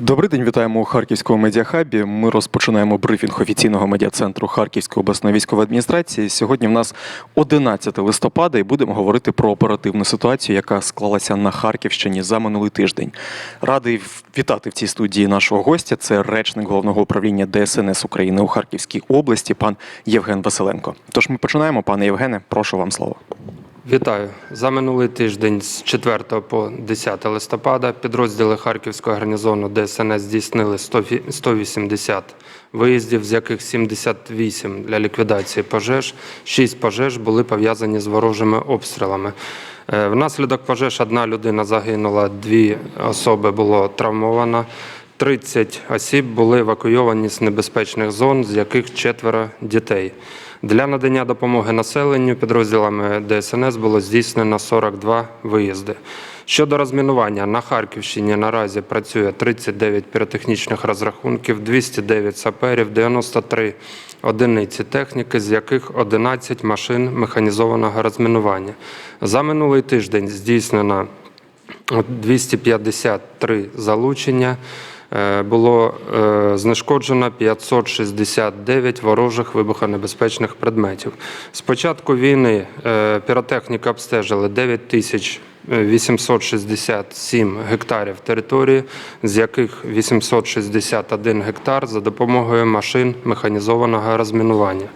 Добрий день, вітаємо у Харківському медіахабі. Ми розпочинаємо брифінг офіційного медіа-центру Харківської обласної військової адміністрації. Сьогодні в нас 11 листопада і будемо говорити про оперативну ситуацію, яка склалася на Харківщині за минулий тиждень. Радий вітати в цій студії нашого гостя. Це речник головного управління ДСНС України у Харківській області, пан Євген Василенко. Тож ми починаємо, пане Євгене, прошу вам слово. Вітаю за минулий тиждень з 4 по 10 листопада підрозділи Харківського гарнізону ДСНС здійснили 100 фі- 180 виїздів, з яких 78 для ліквідації пожеж. 6 пожеж були пов'язані з ворожими обстрілами. Е, Внаслідок пожеж одна людина загинула, дві особи було травмовано. 30 осіб були евакуйовані з небезпечних зон, з яких четверо дітей. Для надання допомоги населенню підрозділами ДСНС було здійснено 42 виїзди. Щодо розмінування, на Харківщині наразі працює 39 піротехнічних розрахунків, 209 саперів, 93 одиниці техніки, з яких 11 машин механізованого розмінування. За минулий тиждень здійснено 253 залучення. Е, Було е, знешкоджено 569 ворожих вибухонебезпечних предметів. З початку війни е, піротехніка обстежили 9 тисяч 867 гектарів території, з яких 861 гектар за допомогою машин механізованого розмінування.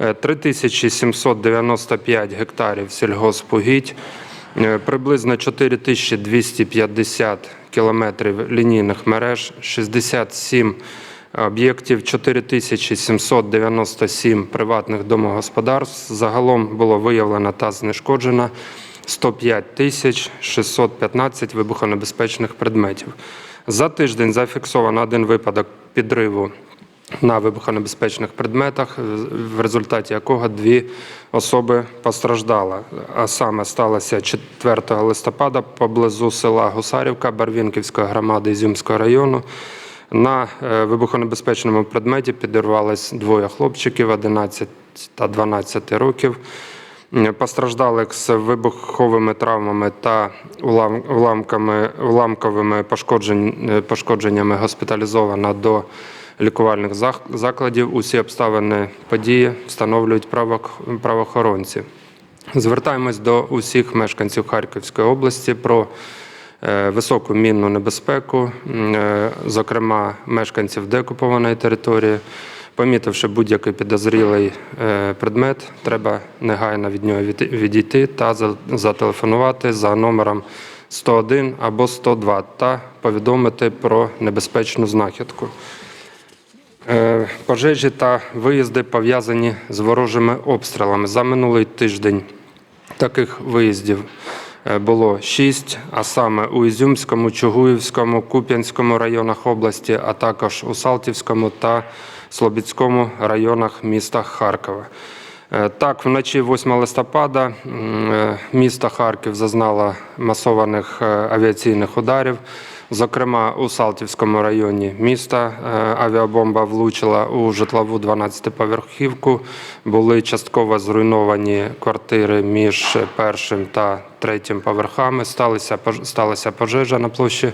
Е, 3795 гектарів сільгоспугідь, е, приблизно 4250 кілометрів лінійних мереж, 67 об'єктів, 4797 приватних домогосподарств. Загалом було виявлено та знешкоджено 105 тисяч 615 вибухонебезпечних предметів. За тиждень зафіксовано один випадок підриву на вибухонебезпечних предметах, в результаті якого дві особи постраждали. А саме сталося 4 листопада поблизу села Гусарівка Барвінківської громади Ізюмського району. На е, вибухонебезпечному предметі підірвались двоє хлопчиків 11 та 12 років. М, Постраждалих з вибуховими травмами та уламками, уламковими е, пошкодженнями госпіталізовано до лікувальних закладів. Усі обставини події встановлюють правоохоронці. Звертаємось до усіх мешканців Харківської області про е, високу мінну небезпеку, е, зокрема мешканців деокупованої території. Помітивши будь-який підозрілий е, предмет, треба негайно від нього від- відійти та за- зателефонувати за номером 101 або 102 та повідомити про небезпечну знахідку. Е, Пожежі та виїзди пов'язані з ворожими обстрілами. За минулий тиждень таких виїздів е, було шість, а саме у Ізюмському, Чугуївському, Куп'янському районах області, а також у Салтівському та Слобідському районах міста Харкова. Е, Так, вночі 8 листопада місто Харків зазнало масованих авіаційних ударів. Зокрема, у Салтівському районі міста е, авіабомба влучила у житлову 12-поверхівку. Були частково зруйновані квартири між першим та третім поверхами. Сталася, пож- сталася пожежа на площі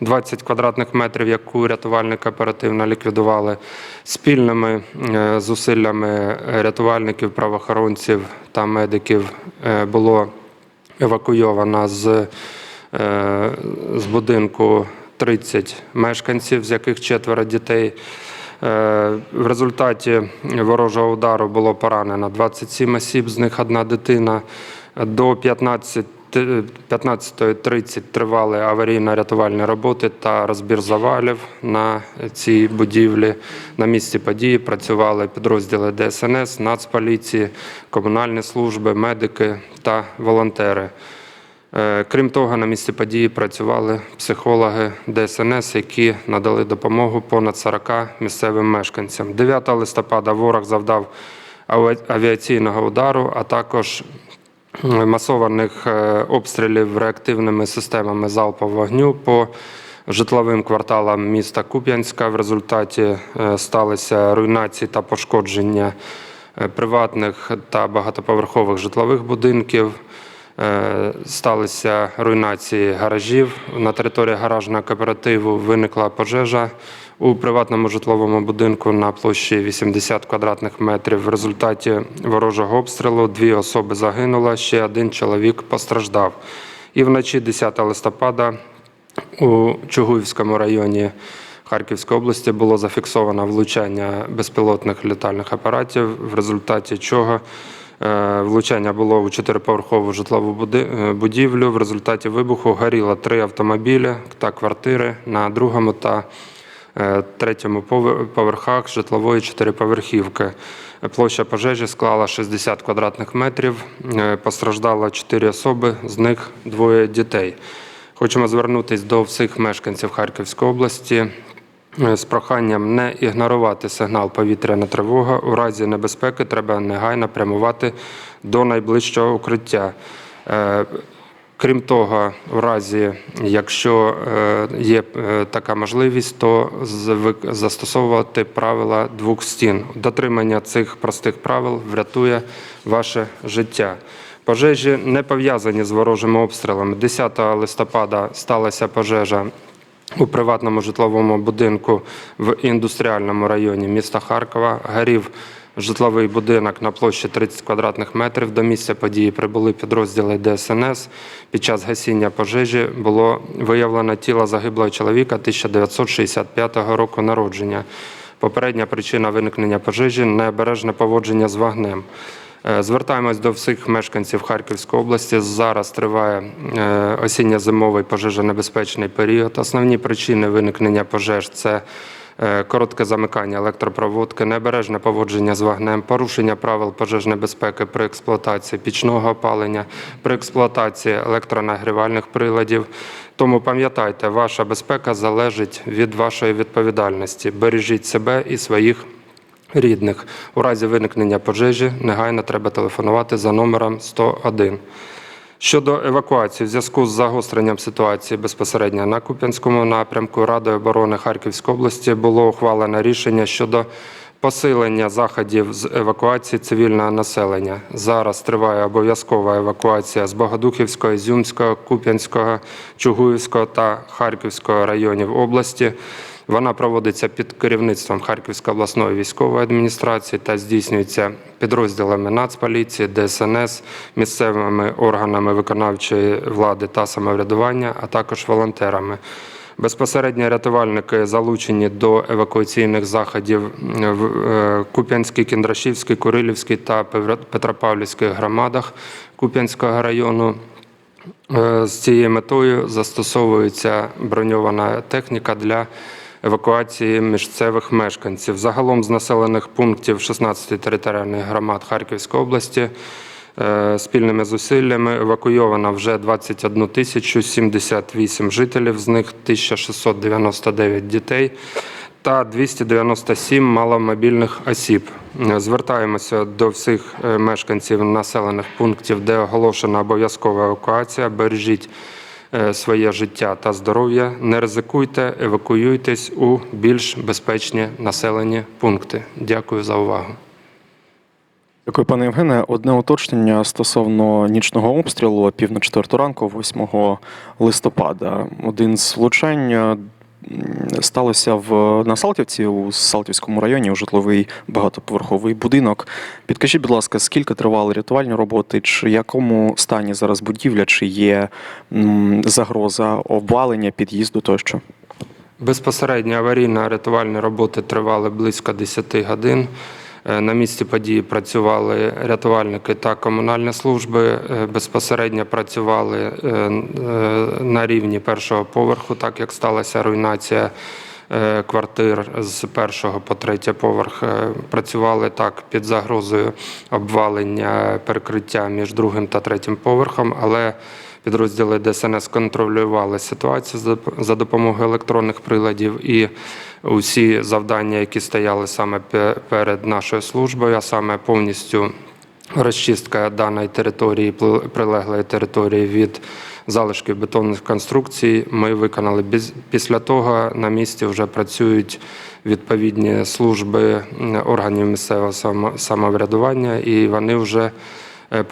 20 квадратних метрів, яку рятувальники оперативно ліквідували. Спільними е, зусиллями рятувальників, правоохоронців та медиків е, було евакуйовано з з будинку 30 мешканців, з яких четверо дітей. Е, В результаті ворожого удару було поранено 27 осіб, з них одна дитина. До 15.30 тривали аварійно-рятувальні роботи та розбір завалів на цій будівлі. На місці події працювали підрозділи ДСНС, Нацполіції, комунальні служби, медики та волонтери. Е, Крім того, на місці події працювали психологи ДСНС, які надали допомогу понад 40 місцевим мешканцям. 9 листопада ворог завдав авіаційного удару, а також масованих е, обстрілів реактивними системами залпового вогню по житловим кварталам міста Куп'янська. В результаті е, сталися руйнації та пошкодження приватних та багатоповерхових житлових будинків. Е, Сталися руйнації гаражів. На території гаражного кооперативу виникла пожежа у приватному житловому будинку на площі 80 квадратних метрів. В результаті ворожого обстрілу дві особи загинуло, ще один чоловік постраждав. І вночі 10 листопада у Чугуївському районі Харківської області було зафіксовано влучання безпілотних літальних апаратів, в результаті чого влучання було у чотириповерхову житлову е, будівлю. В результаті вибуху горіло три автомобілі та квартири на другому та е, третьому поверхах житлової чотириповерхівки. Площа пожежі склала 60 квадратних метрів. Е, Постраждало 4 особи, з них двоє дітей. Хочемо звернутися до всіх мешканців Харківської області е, з проханням не ігнорувати сигнал повітряна тривога. У разі небезпеки треба негайно прямувати до найближчого укриття. Е, Крім того, в разі, якщо е, є е, така можливість, то застосовувати правила двох стін. Дотримання цих простих правил врятує ваше життя. Пожежі не пов'язані з ворожими обстрілами. 10 листопада сталася пожежа у приватному житловому будинку в індустріальному районі міста Харкова. Горів житловий будинок на площі 30 квадратних метрів. До місця події прибули підрозділи ДСНС. Під час гасіння пожежі було виявлено тіло загиблого чоловіка 1965 року народження. Попередня причина виникнення пожежі необережне поводження з вогнем. Е, Звертаємось до всіх мешканців Харківської області. Зараз триває е, осінньо-зимовий пожежонебезпечний період. Основні причини виникнення пожеж це е, коротке замикання електропроводки, необережне поводження з вогнем, порушення правил пожежної безпеки при експлуатації пічного опалення, при експлуатації електронагрівальних приладів. Тому пам'ятайте, ваша безпека залежить від вашої відповідальності. Бережіть себе і своїх рідних. У разі виникнення пожежі негайно треба телефонувати за номером 101. Щодо евакуації, в зв'язку з загостренням ситуації безпосередньо на Куп'янському напрямку Радою оборони Харківської області було ухвалено рішення щодо посилення заходів з евакуації цивільного населення. Зараз триває обов'язкова евакуація з Богодухівського, Ізюмського, Куп'янського, Чугуївського та Харківського районів області. Вона проводиться під керівництвом Харківської обласної військової адміністрації та здійснюється підрозділами Нацполіції, ДСНС, місцевими органами виконавчої влади та самоврядування, а також волонтерами. Безпосередньо рятувальники залучені до евакуаційних заходів в е, Куп'янській, Кіндрашівській, Курилівській та Петропавлівській громадах Куп'янського району. Е, З цією метою застосовується броньована техніка для евакуації місцевих мешканців. Загалом з населених пунктів 16 територіальних громад Харківської області е, спільними зусиллями евакуйовано вже 21 тисячу 78 жителів, з них 1699 дітей та 297 маломобільних осіб. Звертаємося до всіх е, мешканців населених пунктів, де оголошена обов'язкова евакуація. Бережіть своє життя та здоров'я. Не ризикуйте, евакуюйтесь у більш безпечні населені пункти. Дякую за увагу. Дякую, пане Євгене. Одне уточнення стосовно нічного обстрілу пів на четверту ранку, 8 листопада. Один з влучань сталося в на Салтівці у Салтівському районі у житловий багатоповерховий будинок. Підкажіть, будь ласка, скільки тривали рятувальні роботи, чи якому стані зараз будівля, чи є загроза обвалення, під'їзду тощо? Безпосередньо аварійно-рятувальні роботи тривали близько 10 годин. Е, На місці події працювали рятувальники та комунальні служби. Е, Безпосередньо працювали е, на рівні першого поверху, так як сталася руйнація квартир з першого по третій поверх. Працювали так під загрозою обвалення перекриття між другим та третім поверхом, але Підрозділи ДСНС контролювали ситуацію за допомогою електронних приладів і усі завдання, які стояли саме перед нашою службою, а саме повністю розчистка даної території, прилеглої території від залишків бетонних конструкцій, ми виконали. Після того на місці вже працюють відповідні служби органів місцевого самоврядування, і вони вже е,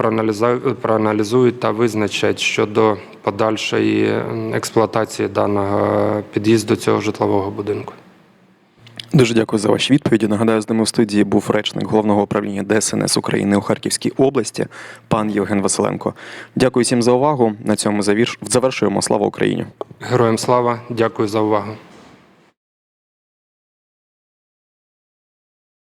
проаналізують та визначать щодо подальшої експлуатації даного під'їзду цього житлового будинку. Дуже дякую за ваші відповіді. Нагадаю, з ними в студії був речник головного управління ДСНС України у Харківській області, пан Євген Василенко. Дякую всім за увагу. На цьому завершуємо. Слава Україні! Героям слава, дякую за увагу.